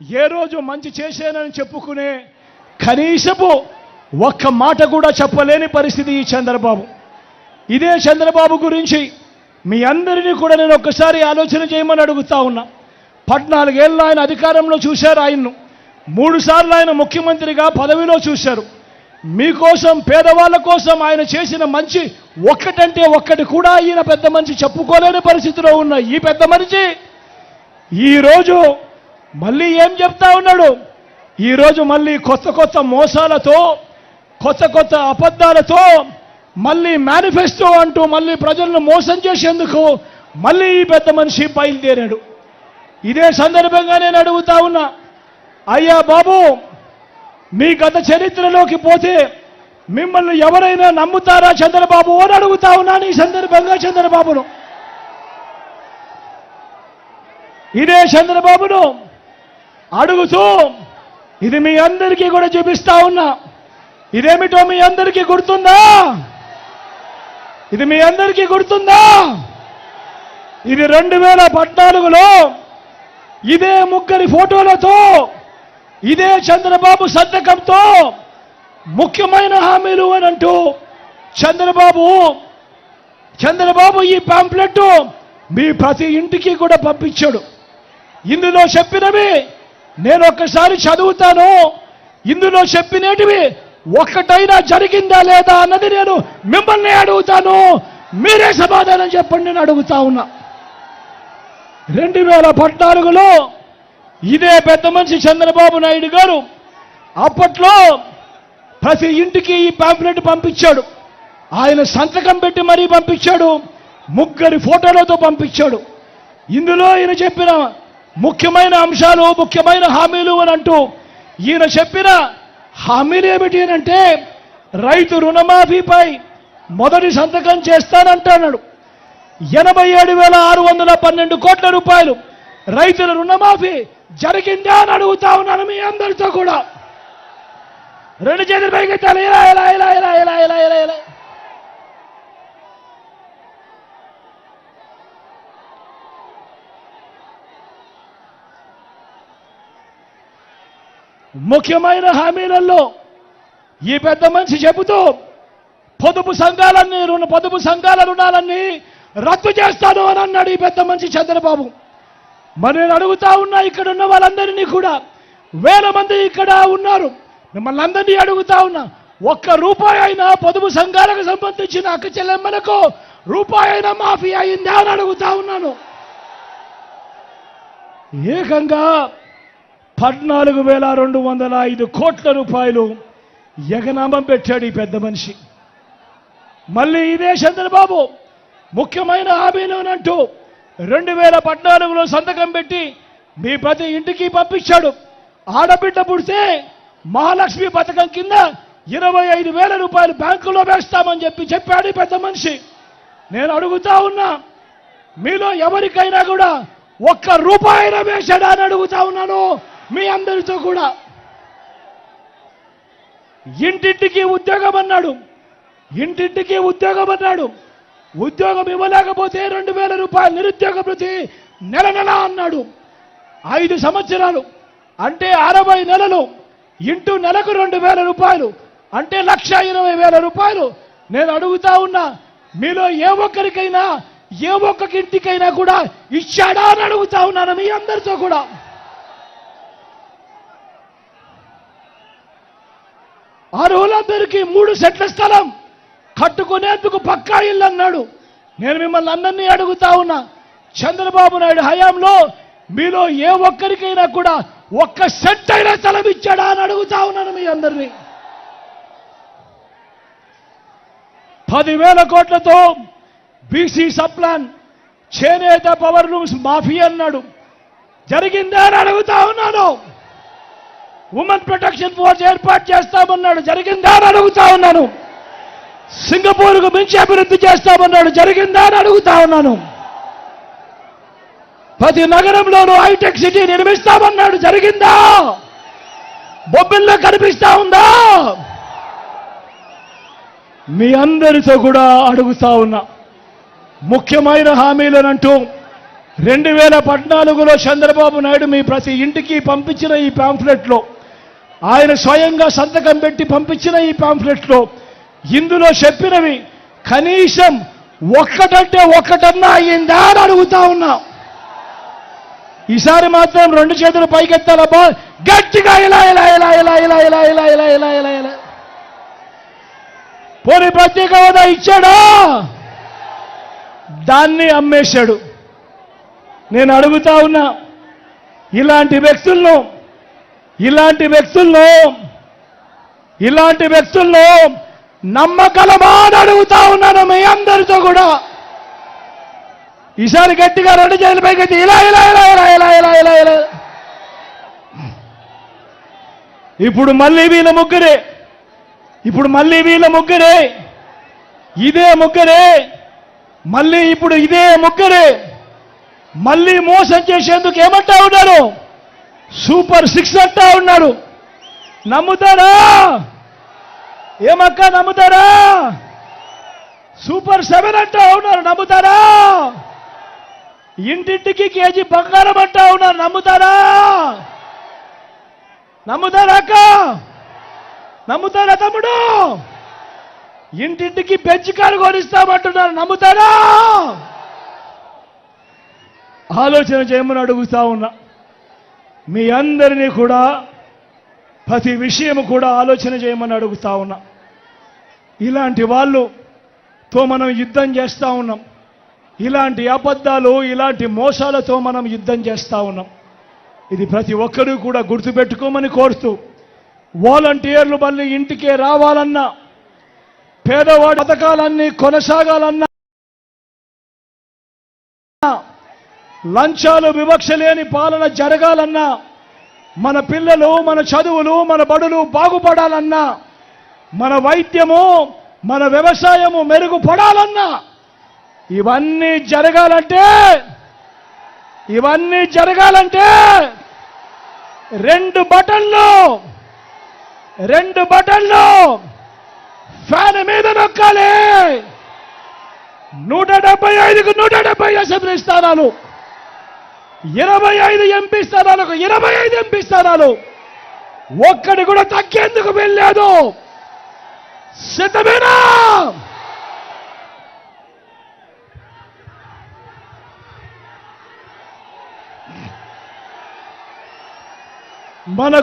ఏ రోజు మంచి చేశానని చెప్పుకునే కనీసపు ఒక్క మాట కూడా చెప్పలేని పరిస్థితి ఈ చంద్రబాబు. ఇదే చంద్రబాబు గురించి మీ అందరినీ కూడా నేను ఒక్కసారి ఆలోచన చేయమని అడుగుతా ఉన్నా. పద్నాలుగేళ్ళు ఆయన అధికారంలో చూశారు ఆయన్ను. మూడుసార్లు ఆయన ముఖ్యమంత్రిగా పదవిలో చూశారు. మీకోసం పేదవాళ్ళ కోసం ఆయన చేసిన మంచి ఒక్కటంటే ఒక్కటి కూడా ఈయన పెద్ద మనిషి చెప్పుకోలేని పరిస్థితిలో ఉన్న ఈ పెద్ద మనిషి ఈరోజు మళ్ళీ ఏం చెప్తా ఉన్నాడు? ఈరోజు మళ్ళీ కొత్త కొత్త మోసాలతో కొత్త కొత్త అబద్ధాలతో మళ్ళీ మేనిఫెస్టో అంటూ మళ్ళీ ప్రజలను మోసం చేసేందుకు మళ్ళీ ఈ పెద్ద మనిషి బయలుదేరాడు. ఇదే సందర్భంగా నేను అడుగుతా ఉన్నా అయ్యా బాబు మీ గత చరిత్రలోకి పోతే మిమ్మల్ని ఎవరైనా నమ్ముతారా చంద్రబాబు అని అడుగుతా ఉన్నాను ఈ సందర్భంగా చంద్రబాబును. ఇదే చంద్రబాబును అడుగుతూ ఇది మీ అందరికీ కూడా చూపిస్తా ఉన్నా. ఇదేమిటో మీ అందరికీ గుర్తుందా? ఇది మీ అందరికీ గుర్తుందా? ఇది రెండు వేల పద్నాలుగులో ఇదే ముగ్గురి ఫోటోలతో ఇదే చంద్రబాబు సంతకంతో ముఖ్యమైన హామీలు అని అంటూ చంద్రబాబు చంద్రబాబు ఈ పాంప్లెట్ మీ ప్రతి ఇంటికి కూడా పంపించాడు. ఇందులో చెప్పినవి నేను ఒక్కసారి చదువుతాను. ఇందులో చెప్పినటివి ఒక్కటైనా జరిగిందా లేదా అన్నది నేను మిమ్మల్ని అడుగుతాను. మీరే సమాధానం చెప్పండి నేను అడుగుతా ఉన్నా. రెండు వేల పద్నాలుగులో ఇదే పెద్ద మనిషి చంద్రబాబు నాయుడు గారు అప్పట్లో ప్రతి ఇంటికి ఈ పాంప్లెట్ పంపించాడు. ఆయన సంతకం పెట్టి మరీ పంపించాడు. ముగ్గురి ఫోటోలతో పంపించాడు. ఇందులో ఈయన చెప్పిన ముఖ్యమైన అంశాలు ముఖ్యమైన హామీలు అని అంటూ ఈయన చెప్పిన హామీలు ఏమిటి అని అంటే రైతు రుణమాఫీపై మొదటి సంతకం చేస్తానంటున్నాడు ఎనభై ఏడు వేల ఆరు వందల పన్నెండు కోట్ల రూపాయలు రైతుల రుణమాఫీ జరిగిందా అని అడుగుతా ఉన్నాను మీ అందరితో కూడా. రెండు చేతులు పైకెత్తాలి ఇలా ఇలా ఇలా ఇలా ఇలా ఇలా ఇలా ఇలా. ముఖ్యమైన హామీలలో ఈ పెద్ద మనిషి చెబుతూ పొదుపు సంఘాలన్నీ రుణ పొదుపు సంఘాల రుణాలన్నీ రద్దు చేస్తాను అని అన్నాడు ఈ పెద్ద మనిషి చంద్రబాబు. మరి నేను అడుగుతా ఉన్నా ఇక్కడ ఉన్న వాళ్ళందరినీ కూడా. వేల మంది ఇక్కడ ఉన్నారు. మిమ్మల్ని అందరినీ అడుగుతా ఉన్నా ఒక్క రూపాయి అయినా పొదుపు సంఘాలకు సంబంధించిన అక్క చెల్లెమ్మలకు రూపాయి అయినా మాఫీ అయిందా అని అడుగుతా ఉన్నాను. ఏకంగా పద్నాలుగు వేల రెండు వందల ఐదు కోట్ల రూపాయలు ఎగనామం పెట్టాడు ఈ పెద్ద మనిషి. మళ్ళీ ఇదే చంద్రబాబు ముఖ్యమైన హామీలోనంటూ రెండు వేల పద్నాలుగులో సంతకం పెట్టి మీ ప్రతి ఇంటికి పంపించాడు. ఆడబిడ్డ పుడితే మహాలక్ష్మి పథకం కింద ఇరవై ఐదు వేల రూపాయలు బ్యాంకులో వేస్తామని చెప్పి చెప్పాడు పెద్ద మనిషి. నేను అడుగుతా ఉన్నా మీలో ఎవరికైనా కూడా ఒక్క రూపాయిన వేశాడా అని అడుగుతా ఉన్నాను. మీ అందరితో కూడా ఇంటింటికి ఉద్యోగం అన్నాడు. ఇంటింటికి ఉద్యోగం అన్నాడు. ఉద్యోగం ఇవ్వలేకపోతే రెండు వేల రూపాయలు నిరుద్యోగ ప్రతి నెల నెల అన్నాడు. ఐదు సంవత్సరాలు అంటే అరవై నెలలు ఇంటూ నెలకు రెండు వేల రూపాయలు అంటే లక్ష ఇరవై వేల రూపాయలు. నేను అడుగుతా ఉన్నా మీలో ఏ ఒక్కరికైనా ఏ ఒక్క ఇంటికైనా కూడా ఇచ్చాడా అని అడుగుతా ఉన్నాను మీ అందరితో కూడా. అర్హులందరికీ మూడు సెట్ల స్థలం. కట్టుకునేందుకు పక్కా ఇల్లు అన్నాడు నేను మిమ్మల్ని అందరినీ అడుగుతా ఉన్నా. చంద్రబాబు నాయుడు హయాంలో మీలో ఏ ఒక్కరికైనా కూడా ఒక్క సెట్ అయినా స్థలం ఇచ్చాడా అని అడుగుతా ఉన్నాను మీ అందరినీ. పదివేల కోట్లతో బీసీ సప్లాన్ చేనేత పవర్ లూమ్స్ మాఫీ అన్నాడు. జరిగిందా అని అడుగుతా ఉన్నాను. ఉమెన్ ప్రొటెక్షన్ ఫోర్స్ ఏర్పాటు చేస్తామన్నాడు జరిగిందా అని అడుగుతా ఉన్నాను. సింగపూర్కు మించి అభివృద్ధి చేస్తామన్నాడు జరిగిందా అని అడుగుతా ఉన్నాను. ప్రతి నగరంలోనూ హైటెక్ సిటీ నిర్మిస్తామన్నాడు జరిగిందా? బొబ్బిల్లో కనిపిస్తా ఉందా? మీ అందరితో కూడా అడుగుతా ఉన్నా. ముఖ్యమైన హామీలనంటూ రెండు వేల పద్నాలుగులో చంద్రబాబు నాయుడు మీ ప్రతి ఇంటికి పంపించిన ఈ పాంఫ్లెట్లో ఆయన స్వయంగా సంతకం పెట్టి పంపించిన ఈ పాంఫ్లెట్లో ఇందులో చెప్పినవి కనీసం ఒక్కటంటే ఒక్కటన్నా అయ్యిందా అని అడుగుతా ఉన్నా ఈసారి మాత్రం రెండు చేతులు పైకెత్తాలబ్బా గట్టిగా ఇలా ఇలా ఇలా ఇలా ఇలా ఇలా ఇలా ఇలా ఇలా ఇలా ఇలా పోనీ ప్రత్యేక హోదా ఇచ్చాడా దాన్ని అమ్మేశాడు నేను అడుగుతా ఉన్నా ఇలాంటి వ్యక్తులను ఇలాంటి వ్యక్తులను ఇలాంటి వ్యక్తులను నమ్మకలమా అని అడుగుతా ఉన్నాను మీ అందరితో కూడా. ఈసారి గట్టిగా రెండు చేతుల పైకి ఇలా ఇలా ఇలా ఇలా ఇలా ఇలా ఇలా ఇలా. ఇప్పుడు మళ్ళీ వీళ్ళ ముగ్గురే ఇప్పుడు మళ్ళీ వీళ్ళ ముగ్గురే ఇదే ముగ్గురే మళ్ళీ ఇప్పుడు ఇదే ముగ్గురే మళ్ళీ మోసం చేసేందుకు ఏమంటా ఉన్నారు? సూపర్ సిక్స్ అంటా ఉన్నాడు. నమ్ముతారా? ఏమక్క నమ్ముతారా? సూపర్ సెవెన్ అంటా ఉన్నారు నమ్ముతారా? ఇంటింటికి కేజీ బంగారం అంటా ఉన్నారు నమ్ముతారా? నమ్ముతారా అక్క? నమ్ముతారా తమ్ముడు? ఇంటింటికి పెంచి కారు కొనిస్తామంటున్నారు నమ్ముతారా? ఆలోచన చేయమని అడుగుతా ఉన్నా. మీ అందరినీ కూడా ప్రతి విషయం కూడా ఆలోచన చేయమని అడుగుతా ఉన్నా. ఇలాంటి వాళ్ళుతో మనం యుద్ధం చేస్తూ ఉన్నాం. ఇలాంటి అబద్ధాలు ఇలాంటి మోసాలతో మనం యుద్ధం చేస్తూ ఉన్నాం. ఇది ప్రతి ఒక్కరూ కూడా గుర్తుపెట్టుకోమని కోరుతూ వాలంటీర్లు మళ్ళీ ఇంటికే రావాలన్నా పేదవాడి పథకాలన్నీ కొనసాగాలన్నా లంచాలు వివక్ష లేని పాలన జరగాలన్నా మన పిల్లలు మన చదువులు మన బడులు బాగుపడాలన్నా మన వైద్యము మన వ్యవసాయము మెరుగుపడాలన్నా ఇవన్నీ జరగాలంటే ఇవన్నీ జరగాలంటే రెండు బటన్లు రెండు బటన్లు ఫ్యాన్ మీద నొక్కాలి. నూట డెబ్బై ఐదుకు నూట డెబ్బై అసెంబ్లీ స్థానాలు. ఇరవై ఐదు ఎంపీ స్థానాలకు ఇరవై ఐదు ఎంపీ స్థానాలు. ఒక్కడి కూడా తగ్గేందుకు వెళ్ళలేదు సిద్ధమేనా? మన